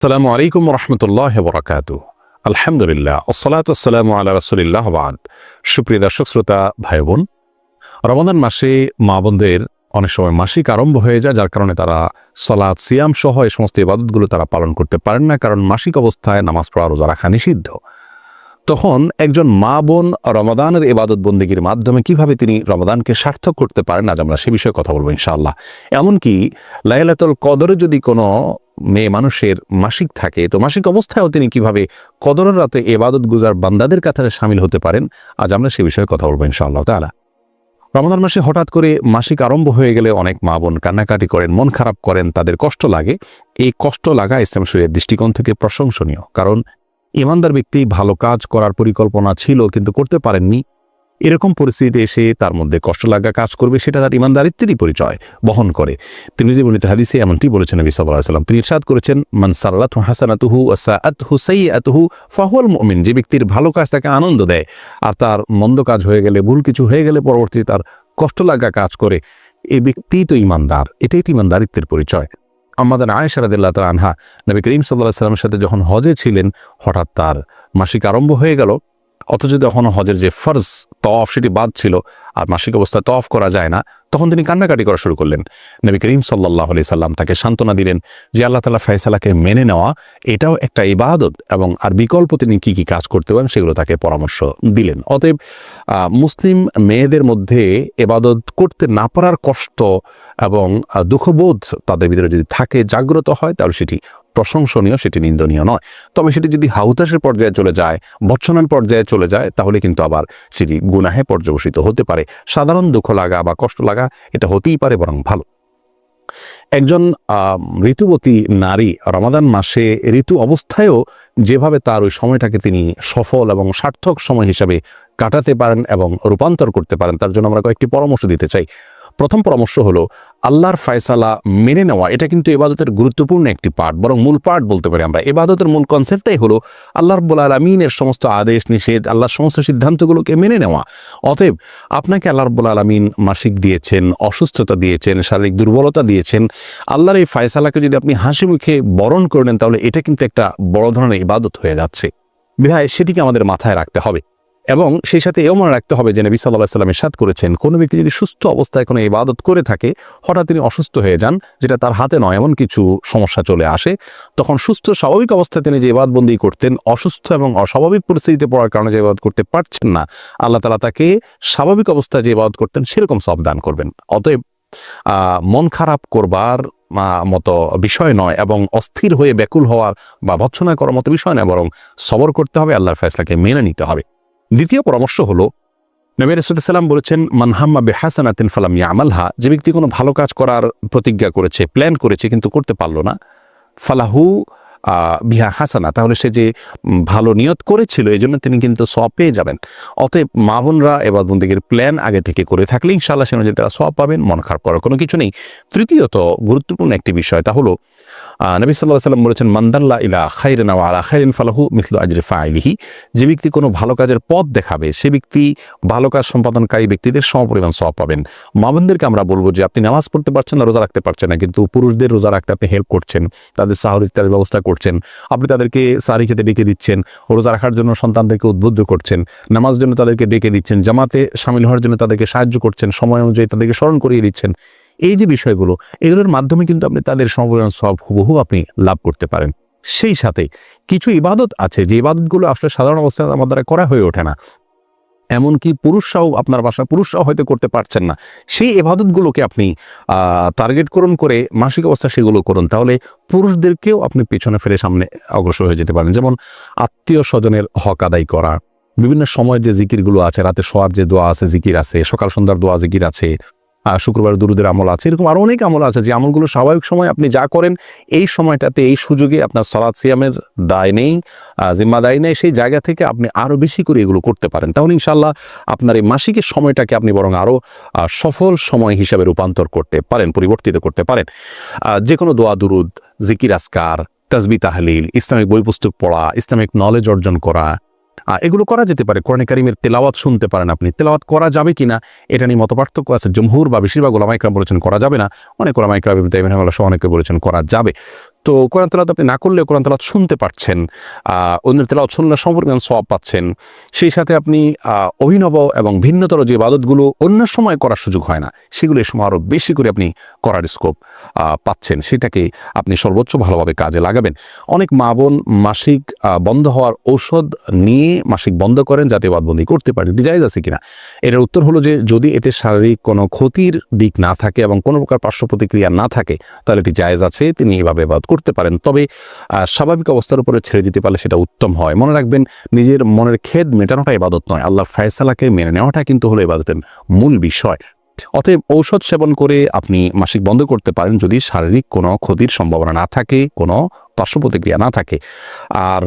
আসসালামু আলাইকুম রহমতুল্লাহ বরাকাত আলহামদুলিল্লাহ ওসলাত আসসালামু আল্লাহ রসুলিল্লাহ বাদ। সুপ্রিয় দর্শক, শ্রোতা ভাই বোন রমাদান মাসে মা বোনদের অনেক সময় মাসিক আরম্ভ হয়ে যায়, যার কারণে তারা সলাৎ সিয়াম সহ এই সমস্ত ইবাদতগুলো তারা পালন করতে পারেন না, কারণ মাসিক অবস্থায় নামাজ পড়া, রোজা রাখা নিষিদ্ধ। তখন একজন মা বোন রমাদানের ইবাদত বন্দীগীর মাধ্যমে কীভাবে তিনি রমাদানকে সার্থক করতে পারেন, আজ আমরা সে বিষয়ে কথা বলব ইনশাআল্লাহ। এমনকি লাইলাতুল কদরে যদি কোনো মেয়ে মানুষের মাসিক থাকে, তো মাসিক অবস্থায়ও তিনি কীভাবে কদরের রাতে এবাদত গুজার বান্দাদের কাতারে সামিল হতে পারেন, আজ আমরা সে বিষয়ে কথা বলব ইনশাআল্লাহ তালা রমাদান মাসে হঠাৎ করে মাসিক আরম্ভ হয়ে গেলে অনেক মা বোন কান্নাকাটি করেন, মন খারাপ করেন, তাদের কষ্ট লাগে। এই কষ্ট লাগা ইসলাম শরীরের দৃষ্টিকোণ থেকে প্রশংসনীয়, কারণ ইমানদার ব্যক্তি ভালো কাজ করার পরিকল্পনা ছিল কিন্তু করতে পারেননি। এরকম পরিস্থিতিতে এসে তার মধ্যে কষ্ট লাগা কাজ করবে, সেটা তার ইমানদারিত্বেরই পরিচয়, বহন করে। তিনি যে বলিত হাদিসে এমনটি বলেছেন নবী সাল্লাহ সাল্লাম তিনি ইরশাদ করেছেন, মান সাল্লাত হাসানাতুহু আসাআতহু সাইয়াতুহু ফাহুয়াল মুমিন যে ব্যক্তির ভালো কাজ তাকে আনন্দ দেয়, আর তার মন্দ কাজ হয়ে গেলে, ভুল কিছু হয়ে গেলে পরবর্তী তার কষ্ট লাগা কাজ করে। এই ব্যক্তি তো ইমানদার, এটাই তো ইমানদারিত্বের পরিচয়। আমাদের আয়েশারাদিল্লাহ তাল আনহা, নবী করিম সাল্লাহ সাল্লামের সাথে যখন হজে ছিলেন, হঠাৎ তার মাসিক আরম্ভ হয়ে গেল। অথচ যখন হজের যে ফর্জ তফ সেটি বাদ ছিল আর মাসিক অবস্থায় তফ করা যায় না, তখন তিনি কান্নাকাটি করা শুরু করলেন। নবী করিম সাল্লাহ আলি সাল্লাম তাকে সান্ত্বনা দিলেন যে আল্লাহ তালা ফয়সালাকে মেনে নেওয়া, এটাও একটা ইবাদত এবং আর বিকল্প তিনি কি কি কাজ করতে পারেন সেগুলো তাকে পরামর্শ দিলেন। অতএব মুসলিম মেয়েদের মধ্যে এবাদত করতে না পারার কষ্ট এবং দুঃখবোধ তাদের ভিতরে যদি থাকে, জাগ্রত হয়, তাহলে সেটি প্রশংসনীয়, সেটি নিন্দনীয় নয়। তবে সেটি যদি হাউতাসের পর্যায়ে চলে যায় বর্ষণার পর্যায়ে চলে যায়, তাহলে কিন্তু আবার সেটি গুনাহে পর্যবসিত হতে পারে। সাধারণ দুঃখ লাগা বা কষ্ট লাগা, এটা হতেই পারে বরং ভালো। একজন ঋতুবতী নারী রমাদান মাসে ঋতু অবস্থায়ও যেভাবে তার ওই সময়টাকে তিনি সফল এবং সার্থক সময় হিসাবে কাটাতে পারেন এবং রূপান্তর করতে পারেন, তার জন্য আমরা কয়েকটি পরামর্শ দিতে চাই। প্রথম পরামর্শ হলো আল্লাহর ফায়সালা মেনে নেওয়া। এটা কিন্তু এবাদতের গুরুত্বপূর্ণ একটি পার্ট বরং মূল পার্ট বলতে পারি আমরা। এবাদতের মূল কনসেপ্টটাই হলো আল্লাহ রব্বুল আলমিনের সমস্ত আদেশ, নিষেধ, আল্লাহর সমস্ত সিদ্ধান্তগুলোকে মেনে নেওয়া। অতএব আপনাকে আল্লাহ রব্বুল আলমিন মাসিক দিয়েছেন, অসুস্থতা দিয়েছেন, শারীরিক দুর্বলতা দিয়েছেন। আল্লাহর এই ফায়সালাকে যদি আপনি হাসি মুখে বরণ করে নেন, তাহলে এটা কিন্তু একটা বড় ধরনের ইবাদত হয়ে যাচ্ছে। বিধায় সেটিকে আমাদের মাথায় রাখতে হবে। এবং সেই সাথে এও মনে রাখতে হবে যে নবী সাল্লাহ সাল্লামের সাথ করেছেন, কোনো ব্যক্তি যদি সুস্থ অবস্থায় কোনো ইবাদত করে থাকে, হঠাৎ তিনি অসুস্থ হয়ে যান, যেটা তার হাতে নয়, এমন কিছু সমস্যা চলে আসে, তখন সুস্থ স্বাভাবিক অবস্থায় তিনি যে ইবাদবন্দি করতেন, অসুস্থ এবং অস্বাভাবিক পরিস্থিতিতে পড়ার কারণে যে ইবাদত করতে পারছেন না, আল্লাহ তালা তাকে স্বাভাবিক অবস্থায় যে ইবাদত করতেন সেরকম সব দান করবেন। অতএব মন খারাপ করবার মতো বিষয় নয় এবং অস্থির হয়ে ব্যাকুল হওয়ার বা ভৎসনা করার মতো বিষয় নয়, বরং সবর করতে হবে, আল্লাহর ফয়সলাকে মেনে নিতে হবে। দ্বিতীয় পরামর্শ হলো, নবী রসুলাম বলেছেন মানহাম্মা বেহাসানাতিন ফালাম ইয়ামালহা যে ব্যক্তি কোনো ভালো কাজ করার প্রতিজ্ঞা করেছে প্ল্যান করেছে, কিন্তু করতে পারল না, ফালাহু বিহা হাসানা তাহলে সে যে ভালো নিয়ত করেছিল এই জন্য তিনি কিন্তু সব পেয়ে যাবেন। অতএব মা বোনরা এবার বন্দিগের প্ল্যান আগে থেকে করে থাকলে ইনশাআল্লাহ সে অনুযায়ী তারা সব পাবেন, মন খারাপ করার কোনো কিছু নেই। তৃতীয়ত, গুরুত্বপূর্ণ একটি বিষয় তা হলো নবী সাল্লাহ সাল্লাম বলেছেন মান্দাল্লা ইলা খাইরেন আলা খাইরিন ফালাহু মিথলু আজরে ফাইলিহি। যে ব্যক্তি কোনো ভালো কাজের পথ দেখাবে, সে ব্যক্তি ভালো কাজ সম্পাদনকারী ব্যক্তিদের সমপরিমাণ সব পাবেন। মা বোনদেরকে আমরা বলব যে, আপনি নামাজ পড়তে পারছেন না, রোজা রাখতে পারছেন না, কিন্তু পুরুষদের রোজা রাখতে আপনি হেল্প করছেন, তাদের সাহর ইত্যাদির ব্যবস্থা করছেন, আপনি তাদেরকে সারি খেতে ডেকে দিচ্ছেন, রোজা রাখার জন্য সন্তানদেরকে উদ্বুদ্ধ করছেন, নামাজ জন্য তাদেরকে ডেকে দিচ্ছেন, জামাতে সামিল হওয়ার জন্য তাদেরকে সাহায্য করছেন, সময় অনুযায়ী তাদেরকে স্মরণ করিয়ে দিচ্ছেন। এই যে বিষয়গুলো, এগুলোর মাধ্যমে কিন্তু আপনি তাদের সমপরিমাণ সব হুবহু আপনি লাভ করতে পারেন। সেই সাথে কিছু ইবাদত আছে, যে ইবাদতগুলো আসলে সাধারণ অবস্থায় আমার দ্বারা করা হয়ে ওঠে না। এমনকি পুরুষরাও আপনার বাসায়, পুরুষরাও হয়তো করতে পারছেন না। সেই এবাদতগুলোকে আপনি টার্গেট করুন করে মাসিক অবস্থা সেগুলো করুন, তাহলে পুরুষদেরকেও আপনি পেছনে ফেলে সামনে অগ্রসর হয়ে যেতে পারেন। যেমন আত্মীয় স্বজনের হক আদায় করা, বিভিন্ন সময়ের যে জিকিরগুলো আছে, রাতে শোয়ার যে দোয়া আছে, জিকির আছে, সকাল সন্ধ্যার দোয়া, জিকির আছে শুক্রবার দুরুদের আমল আছে। এরকম আরও অনেক আমল আছে যে আমলগুলো স্বাভাবিক সময় আপনি যা করেন, এই সময়টাতে, এই সুযোগে আপনার সলাৎ সিয়ামের দায় নেই জিম্মা দায় নেই, সেই জায়গা থেকে আপনি আরও বেশি করে এগুলো করতে পারেন। তাহলে ইনশাল্লাহ আপনার এই মাসিকের সময়টাকে আপনি বরং আরও সফল সময় হিসাবে রূপান্তর করতে পারেন, পরিবর্তিত করতে পারেন। যে কোনো দোয়া, দুরুদ, জিকির আসকার তাজবি তাহলিল, ইসলামিক বই পুস্তক পড়া, ইসলামিক নলেজ অর্জন করা এগুলো করা যেতে পারে। কোরআন কারিমের তেলাওয়াত শুনতে পারেন আপনি। তেলাওয়াত করা যাবে কি না এটা নিয়ে মতপার্থক্য আছে। জমহুর বা বেশিরভাগ ওলামাইকরাম বলেছেন করা যাবে না। অনেক ওলামাইকরাম সহ অনেকে বলেছেন করা যাবে। তো কোরআন তেলাওয়াত আপনি না করলেও কোরআন তেলাওয়াত শুনতে পারছেন অন্যের তেলাওয়াত শুনলে সম্পর্কে সব পাচ্ছেন। সেই সাথে আপনি অভিনব এবং ভিন্নতর যে ইবাদতগুলো অন্য সময় করার সুযোগ হয় না, সেগুলো এই সময় আরও বেশি করে আপনি করার স্কোপ পাচ্ছেন। সেটাকে আপনি সর্বোচ্চ ভালোভাবে কাজে লাগাবেন। অনেক মা বোন মাসিক বন্ধ হওয়ার ঔষধ নিয়ে মাসিক বন্ধ করেন যাতে বাদবন্দি করতে পারে। জায়েজ আছে কিনা? এটার উত্তর হলো যে, যদি এতে শারীরিক কোনো ক্ষতির দিক না থাকে এবং কোনো প্রকার পার্শ্ব প্রতিক্রিয়া না থাকে, তাহলে এটি জায়েজ আছে, তিনি এভাবে বাদ করতে পারেন, তবে স্বাভাবিক অবস্থার উপরে ছেড়ে দিতে পারলে সেটা উত্তম হয়। মনে রাখবেন, নিজের মনের খেদ মেটানোটা ইবাদত নয়। আল্লাহ ফয়সালাকে মেনে নেওয়াটা কিন্তু হলো ইবাদতের মূল বিষয়। অতএব ঔষধ সেবন করে আপনি মাসিক বন্ধ করতে পারেন যদি শারীরিক কোনো ক্ষতির সম্ভাবনা না থাকে, কোনো পার্শ্ব প্রতিক্রিয়া না থাকে। আর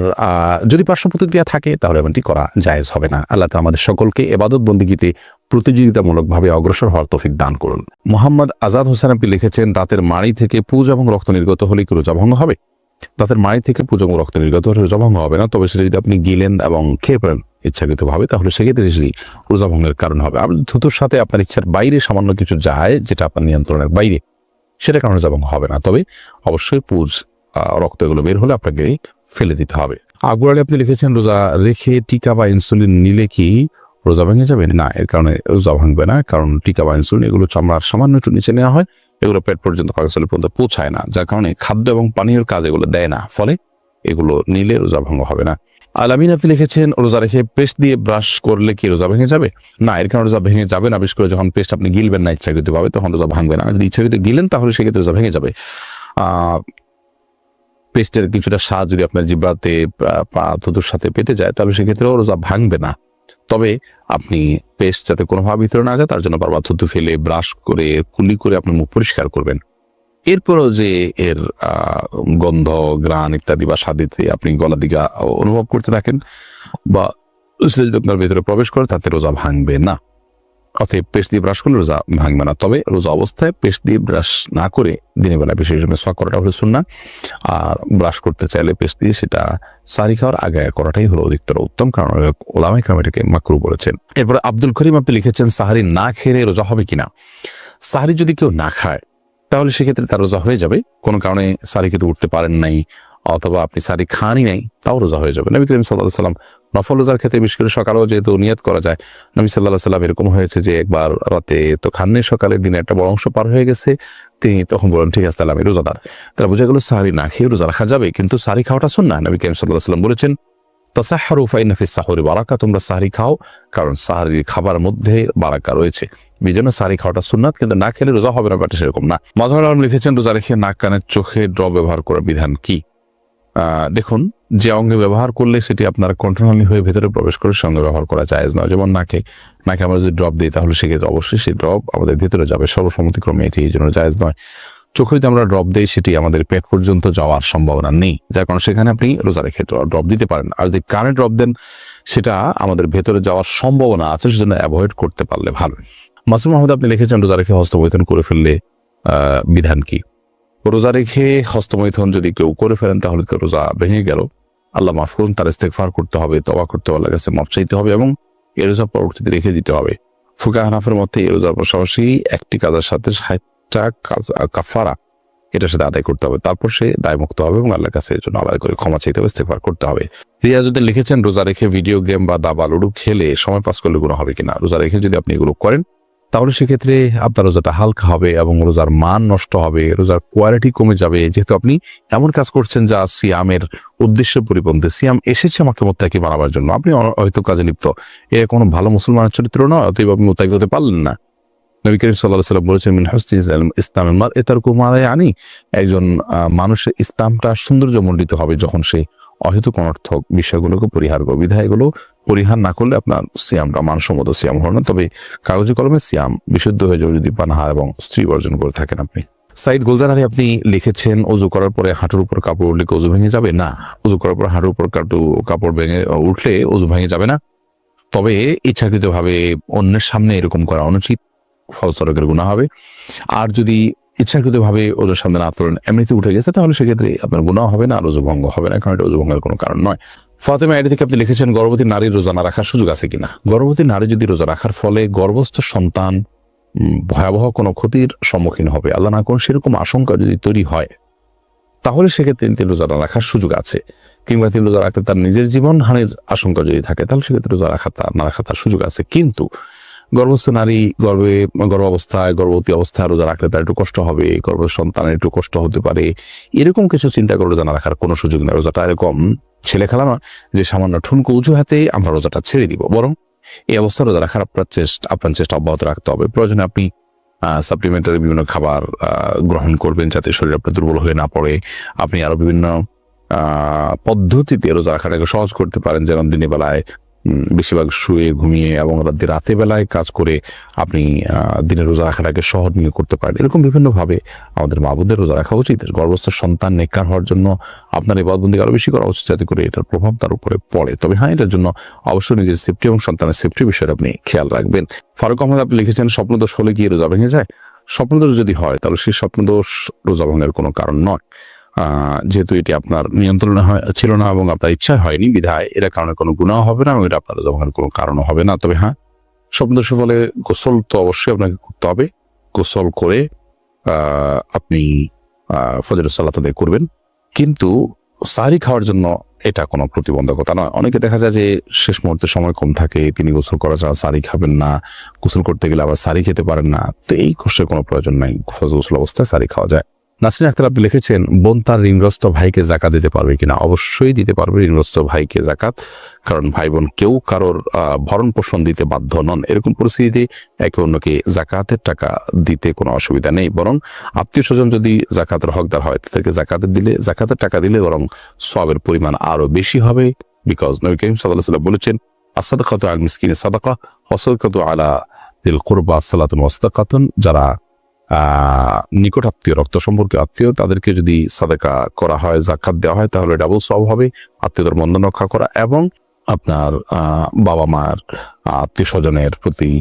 যদি পার্শ্ব প্রতিক্রিয়া থাকে তাহলে এমনটি করা জায়েজ হবে না। আল্লাহ আমাদের সকলকে এবাদত বন্দিগিতে প্রতিযোগিতামূলকভাবে অগ্রসর হওয়ার তৌফিক দান করুন। মোহাম্মদ আজাদ হোসেন আপনি লিখেছেন, দাঁতের মাড়ি থেকে পুজ এবং রক্ত নির্গত হলে কি রোজা ভঙ্গ হবে? দাঁতের মায়ের থেকে পুজ এবং রক্ত নির্গত হলে রোজা ভঙ্গ হবে না। তবে সেটা যদি আপনি গিলেন এবং খেয়ে পড়েন ইচ্ছাকৃতভাবে, তাহলে সেক্ষেত্রে সেটি রোজা ভঙ্গের কারণ হবে। আর থুতুর সাথে আপনার ইচ্ছার বাইরে সামান্য কিছু যায়, যেটা আপনার নিয়ন্ত্রণের বাইরে, সেটা কারণে রোজা ভঙ্গ হবে না? তবে অবশ্যই পুজ রক্ত এগুলো বের হলে আপনাকে ফেলে দিতে হবে। আলী আপনি লিখেছেন, রোজা রেখে টিকা বা ইনসুলিন নিলে কি রোজা ভেঙে যাবে? না, এর কারণে রোজা ভাঙবে না, কারণ টিকা বা ইনসুলিন, এগুলো চামড়ার সামান্য একটু নিচে নেওয়া হয়। এগুলো পেট পর্যন্ত পাকস্থলী পর্যন্ত পৌঁছায় না, যার কারণে খাদ্য এবং পানীয় কাজ এগুলো দেয় না। ফলে এগুলো নিলে রোজা ভঙ্গ হবে না। আলামিন আপনি লিখেছেন, রোজা রেখে পেস্ট দিয়ে ব্রাশ করলে কি রোজা ভেঙে যাবে? না, এর কারণে রোজা ভেঙে যাবে না। বিশেষ করে যখন পেস্ট আপনি গিলবেন না ইচ্ছাকৃত ভাবে তখন রোজা ভাঙবে না। যদি ইচ্ছাকৃত গিলেন, তাহলে সেক্ষেত্রে রোজা ভেঙে যাবে। পেস্টের কিছুটা স্বাদ যদি আপনার জিব্বাতে থুতুর সাথে পেটে যায়, তাহলে সেক্ষেত্রেও রোজা ভাঙবে না। তবে আপনি পেস্ট যাতে কোনোভাবে ভিতরে না যায়, তার জন্য বারবার থুতু ফেলে ব্রাশ করে, কুলি করে আপনি মুখ পরিষ্কার করবেন। এরপরও যে এর গন্ধ গ্রান ইত্যাদি বা স্বাদিতে আপনি গলা দিঘা অনুভব করতে থাকেন বা যদি আপনার ভেতরে প্রবেশ করে, তাতে রোজা ভাঙবে না। অতএব পেস্ট দিয়ে ব্রাশ করলে রোজা ভাঙবে না। তবে রোজা অবস্থায় পেস্ট দিয়ে ব্রাশ না করে দিনের বেলা বিশেষ সোয়া করাটা হলো শুননা আর ব্রাশ করতে চাইলে পেস্ট দিয়ে সেটা সারি খাওয়ার আগে করাটাই হলো অধিকতর উত্তম, কারণ ওলামাই কালাম এটাকে মাকরু বলেছেন। এরপরে আব্দুল করিম আপনি লিখেছেন, সাহারি না খেলে রোজা হবে কিনা? সাহারি যদি কেউ না খায়, তাহলে সেক্ষেত্রে তার রোজা হয়ে যাবে। কোনো কারণে সারি খেতে উঠতে পারেন নাই অথবা আপনি সারি খানই নাই, তাও রোজা হয়ে যাবে। নবী করিম সাল্লাহ সাল্লাম নফল রোজার ক্ষেত্রে বিশেষ করে সকালেও যেহেতু নিয়ত করা যায়, নবী সাল্লাহ সাল্লাম এরকম হয়েছে যে একবার রাতে তো খাননি সকালে দিনে একটা বড় অংশ পার হয়ে গেছে, তিনি তখন বলেন ঠিক আছে, তাহলে আমি রোজাদার। তারা বোঝা গেল সাহারি না খেয়ে রোজা রাখা যাবে, কিন্তু সারি খাওয়াটা শুন না নবী করিম সাল্লাহ সাল্লাম বলেছেন তাসাহারু ফাইন ফিস সাহরি বারাকা, তোমরা সাহারি খাও, কারণ সাহারি খাবার মধ্যে বারাকা রয়েছে। এই জন্য সারি খাওয়াটা সুন্নাত কিন্তু না খেলে রোজা হবে না, ব্যাপারটা সেরকম না। মাজহার আলম লিখেছেন, রোজা রেখে নাক কানের চোখে ড্র ব্যবহার করার বিধান কি? দেখুন, যে অঙ্গে ব্যবহার করলে সেটি আপনার কন্ট্রোনালি হয়ে ভেতরে প্রবেশ করে সঙ্গে ব্যবহার করা যায় নয়। যেমন নাকে নাকে আমরা যদি ড্রপ দিই, তাহলে সেক্ষেত্রে অবশ্যই সেই ড্রপ আমাদের ভেতরে যাবে। সর্বসম্মতিক্রমে এটি এই জন্য জায়েজ নয়। চোখে যদি আমরা ড্রপ দিই, সেটি আমাদের পেট পর্যন্ত যাওয়ার সম্ভাবনা নেই। যার কারণে সেখানে আপনি রোজা রেখে ড্রপ দিতে পারেন আর যদি কানে ড্রপ দেন, সেটা আমাদের ভেতরে যাওয়ার সম্ভাবনা আছে, সেজন্য অ্যাভয়েড করতে পারলে ভালো মাসুম মাহমুদ আপনি লিখেছেন রোজা রেখে হস্তমৈথন করে ফেললে বিধান কি? রোজা রেখে হস্তমৈথন যদি কেউ করে ফেলেন, তাহলে তো রোজা ভেঙে গেল। আল্লাহ মাফ করুন, তার ইস্তেকফার করতে হবে তবা করতে হবে আল্লাহর কাছে মাফ চাইতে হবে এবং এ রোজা পরবর্তীতে রেখে দিতে হবে। ফুকা হানাফের মধ্যে এই রোজার পাশাপাশি একটি কাজের সাথে ষাটটা কাফারা এটার সাথে আদায় করতে হবে। তারপর সে দায়মুক্ত হবে এবং আল্লাহর কাছে এর জন্য আলাদা করে ক্ষমা চাইতে হবে ইস্তেকফার করতে হবে। রিয়াজুদ্দিন লিখেছেন, রোজা রেখে ভিডিও গেম বা দাবা, লুডু খেলে সময় পাস করলে গুণ হবে কিনা? রোজা রেখে যদি আপনি এগুলো করেন তাহলে সেক্ষেত্রে আপনার রোজাটা হালকা হবে এবং রোজার মান নষ্ট হবে, রোজার কোয়ালিটি কমে যাবে। যেহেতু আপনি এমন কাজ করছেন যা সিয়ামের উদ্দেশ্য পরিপন্থী সিয়াম এসেছে আমাকে মোত্তাকি বানাবার জন্য। আপনি হয়তো কাজে লিপ্ত। এ কোনো ভালো মুসলমানের চরিত্র নয়, অতএব আপনি মোত্তাকি হতে পারলেন না। নবী করিম সাল্লাহ সাল্লাম বলেছেন, মিন হস্তি ইসলামের মার এতার কুমারে আনি। একজন মানুষের ইসলামটা সৌন্দর্যমণ্ডিত হবে যখন সে অহেতুক অনর্থক বিষয়গুলোকে পরিহার করবে। বিধায় এগুলো পরিহার না করলে আপনার সিয়ামটা মানসম্মত সিয়াম হবে না। তবে কাগজে কলমে সিয়াম বিশুদ্ধ হয়ে যাবে যদি পানাহার এবং স্ত্রী বর্জন করে থাকেন আপনি। সাইদ গোলজানারি আপনি লিখেছেন অজু করার পরে হাঁটুর উপর কাপড় উঠলে অজু ভেঙে যাবে? না অজু করার পর হাঁটুর উপর কাটু কাপড় ভেঙে উঠলে অজু ভেঙে যাবে না। তবে ইচ্ছাকৃতভাবে অন্যের সামনে এরকম করা অনুচিত ফলস্বরকের গুণা হবে। আর যদি ইচ্ছাকৃতভাবে ওদের সামনে না তোলেন এমনিতে উঠে গেছে, তাহলে সেক্ষেত্রে আপনার গুণাও হবে না, আর ভঙ্গ হবে না, কারণ এটা ভঙ্গের কোনো কারণ নয়। ফাতেমা আইডি থেকে আপনি লিখেছেন, গর্ভবতী নারীর রোজা না রাখার সুযোগ আছে কিনা? গর্ভবতী নারী যদি রোজা রাখার ফলে গর্ভস্থ সন্তান ভয়াবহ কোনো ক্ষতির সম্মুখীন হবে। আল্লাহ না করুন, সেরকম আশঙ্কা যদি তৈরি হয়, তাহলে সেক্ষেত্রে তিনি রোজা না রাখার সুযোগ আছে। কিংবা তিনি রোজা রাখতে তার নিজের জীবন হানির আশঙ্কা যদি থাকে, তাহলে সেক্ষেত্রে রোজা রাখা তার না রাখা তার সুযোগ আছে। কিন্তু গর্ভস্থ নারী গর্ভে গর্ভ অবস্থায় গর্ভবতী অবস্থায় রোজা রাখলে তার একটু কষ্ট হবে গর্ভ সন্তানের একটু কষ্ট হতে পারে। এরকম কিছু চিন্তা করে রোজা না রাখার কোনো সুযোগ নেই। রোজাটা এরকম ছেলে খেলা নয় যে সামান্য ঠুনকো উঁচু হাতে আমরা রোজাটা ছেড়ে দিব। বরং এই অবস্থা রোজা রাখার আপনার চেষ্টা আপনার চেষ্টা অব্যাহত রাখতে হবে। প্রয়োজনে আপনি সাপ্লিমেন্টারি বিভিন্ন খাবার গ্রহণ করবেন যাতে শরীর আপনার দুর্বল হয়ে না পড়ে। আপনি আরও বিভিন্ন পদ্ধতিতে রোজা রাখাটাকে সহজ করতে পারেন। যেমন দিনের বেলায় বেশিরভাগ শুয়ে ঘুমিয়ে এবং রাতে বেলায় কাজ করে আপনি দিনের রোজা রাখাটাকে সহনীয় করতে পারেন। এরকম বিভিন্নভাবে আমাদের মা বোনদের রোজা রাখা উচিত। গর্ভস্থ সন্তান, নেককার হওয়ার জন্য আপনার এই বদবন্দি আরও বেশি করা উচিত যাতে করে এটার প্রভাব তার উপরে পড়ে। তবে হ্যাঁ এটার জন্য অবশ্যই নিজের সেফটি এবং সন্তানের সেফটি বিষয়ে আপনি খেয়াল রাখবেন। ফারুক আহমদ, আপনি লিখেছেন, স্বপ্নদোষ হলে গিয়ে রোজা ভেঙে যায়? স্বপ্নদোষ যদি হয়, তাহলে সেই স্বপ্নদোষ রোজা ভাঙার কোনো কারণ নয়। যেহেতু এটি আপনার নিয়ন্ত্রণে ছিল না এবং আপনার ইচ্ছা হয়নি বিধায় এর কারণে কোনো গুণাও হবে না এবং এটা আপনার রোজা কোনো কারণও হবে না। তবে হ্যাঁ স্বপ্নদোষের ফলে গোসল তো অবশ্যই আপনাকে করতে হবে। গোসল করে আপনি আহ, ফজরের সালাত করবেন। কিন্তু সারি খাওয়ার জন্য এটা কোনো প্রতিবন্ধকতা নয়। অনেকে দেখা যায় যে শেষ মুহূর্তে সময় কম থাকে তিনি গোসল করা ছাড়া সারি খাবেন না গোসল করতে গেলে আবার সারি খেতে পারেন না। তো এই কষ্টের কোনো প্রয়োজন নাই। ফজর গোসল অবস্থায় সারি খাওয়া যায়। নাসরিন আক্তার আপনি লিখেছেন, বোন তার ঋণগ্রস্ত ভাইকে জাকাত দিতে পারবে কিনা? অবশ্যই দিতে পারবে ঋণগ্রস্ত ভাইকে জাকাত, কারণ ভাই বোন কেউ কারোর ভরণ পোষণ দিতে বাধ্য নন। এরকম পরিস্থিতিতে একে অন্যকে জাকাতের টাকা দিতে কোনো অসুবিধা নেই, বরং আত্মীয় স্বজন যদি জাকাতের হকদার হয়, তাদেরকে জাকাতের দিলে, জাকাতের টাকা দিলে বরং সবের পরিমাণ আরও বেশি হবে বিকজ নবী করিম সাল্লাহ সাল্লাম বলেছেন আসাদাকাত আল মিসকিনে সাদাকা অসাদাকাত আলা দিল কুরবা সালাতুন ওয়াস্তাকাতুন যারা নিকট আত্মীয়, রক্ত সম্পর্কে আত্মীয়, তাদেরকে যদি সাদাকা করা হয়, জাকাত দেওয়া হয়, তাহলে ডাবল সব হবে। আত্মীয়দের বন্ধন রক্ষা করা এবং আপনার বাবা মার, আত্মীয় স্বজনের প্রতি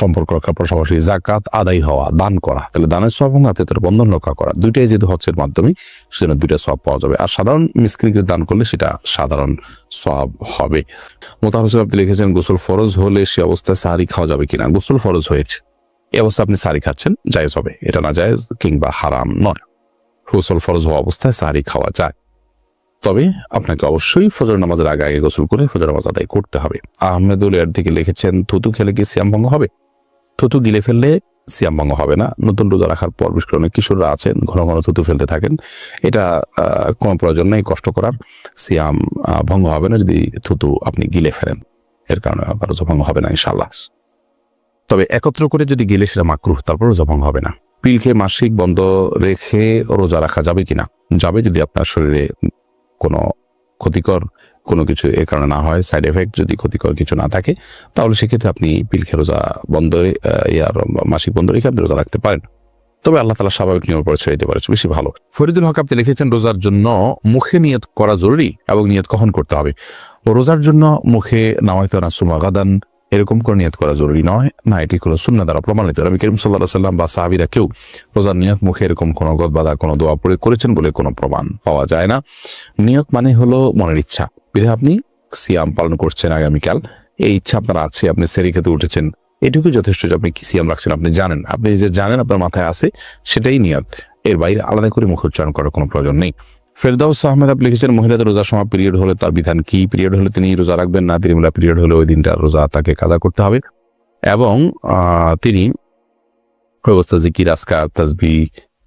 সম্পর্ক রক্ষার পাশাপাশি জাকাত আদায় হওয়া, দান করা। তাহলে দানের সব এবং আত্মীয়দের বন্ধন রক্ষা করা। দুইটাই যেহেতু হচ্ছের মাধ্যমে, সেজন্য দুইটা সব পাওয়া যাবে। আর সাধারণ মিসকিনকে দান করলে সেটা সাধারণ সব হবে। মোতাহার হোসেন আপনি লিখেছেন, গোসল ফরজ হলে সে অবস্থায় সাহারি খাওয়া যাবে কিনা? গোসল ফরজ হয়েছে। এই অবস্থায় আপনি সারি খাচ্ছেন, জায়েজ হবে। এটা না জায়েজ কিংবা হারাম নয়। গোসল ফরজ হওয়া অবস্থায় সারি খাওয়া যায়। তবে আপনাকে অবশ্যই ফজর নামাজের আগে আগে গোসল করে ফজর নামাজ আদায় করতে হবে। আহমেদুল এর দিকে লিখেছেন, থুতু খেলে কি সিয়াম ভঙ্গ হবে? থুতু গিলে ফেললে সিয়াম ভঙ্গ হবে না। নতুন রোজা রাখার পর করে কিশোররা আছেন, ঘন ঘন থুতু ফেলতে থাকেন। এটা কোনো প্রয়োজন নেই, কষ্ট করার। সিয়াম ভঙ্গ হবে না যদি থুতু আপনি গিলে ফেলেন। এর কারণে রোজা ভঙ্গ হবে না ইনশাল্লাহ তবে একত্র করে যদি গেলে সেটা মাকরুহ, তারপর রোজা ভঙ্গ হবে না। পিল খেয়ে মাসিক বন্ধ রেখে রোজা রাখা যাবে কিনা? যাবে যদি আপনার শরীরে কোনো ক্ষতিকর কোনো কিছু এর কারণে না হয় সাইড এফেক্ট যদি ক্ষতিকর কিছু না থাকে, তাহলে সেক্ষেত্রে আপনি পিল খেয়ে রোজা বন্ধ ইয়ার মাসিক বন্ধ রেখে আপনি রোজা রাখতে পারেন। তবে আল্লাহ তালা স্বাভাবিক নিয়ম পরে ছেড়ে দিতে পারে বেশি ভালো। ফরিদুল হক আপনি লিখেছেন, রোজার জন্য মুখে নিয়ত করা জরুরি এবং নিয়ত কখন করতে হবে? রোজার জন্য মুখে নামাইতে না সুমাগাদান এরকম করে নিয়ত করা জরুরি নয়। না, এটি কোনো শূন্য দ্বারা প্রমাণিত। রবি করিম সাল্লাহ সাল্লাম বা সাহাবিরা কেউ রোজার নিয়ত মুখে এরকম কোনো গদবাদা, কোনো দোয়া পড়ে করেছেন বলে কোনো প্রমাণ পাওয়া যায় না। নিয়ত মানে হলো মনের ইচ্ছা। বিধে আপনি সিয়াম পালন করছেন আগামীকাল। এই ইচ্ছা আপনার আছে, আপনি সেরি খেতে উঠেছেন। এটুকু যথেষ্ট যে আপনি কি সিয়াম রাখছেন আপনি জানেন। আপনি যে জানেন আপনার মাথায় আছে, সেটাই নিয়ত। এর বাইরে আলাদা করে মুখ উচ্চারণ করার কোনো প্রয়োজন নেই। ফেরদাউস আহমেদ আপনি লিখেছেন, মহিলাদের রোজা সময় পিরিয়ড হলে তার বিধান কি? পিরিয়ড হলে তিনি রোজা রাখবেন না? তিনি পিরিয়ড হলে ওই দিনটা রোজা তাকে কাজা করতে হবে। এবং তিনি অবস্থা জিকির আসকার তাজবি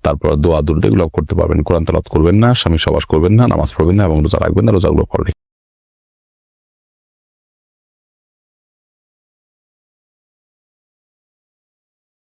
তারপর দোয়া দুর্দ এগুলো করতে পারবেন। কোরআন তালাত করবেন না, স্বামী সবাস করবেন না, নামাজ পড়বেন না এবং রোজা রাখবেন না, রোজাগুলো পড়বেন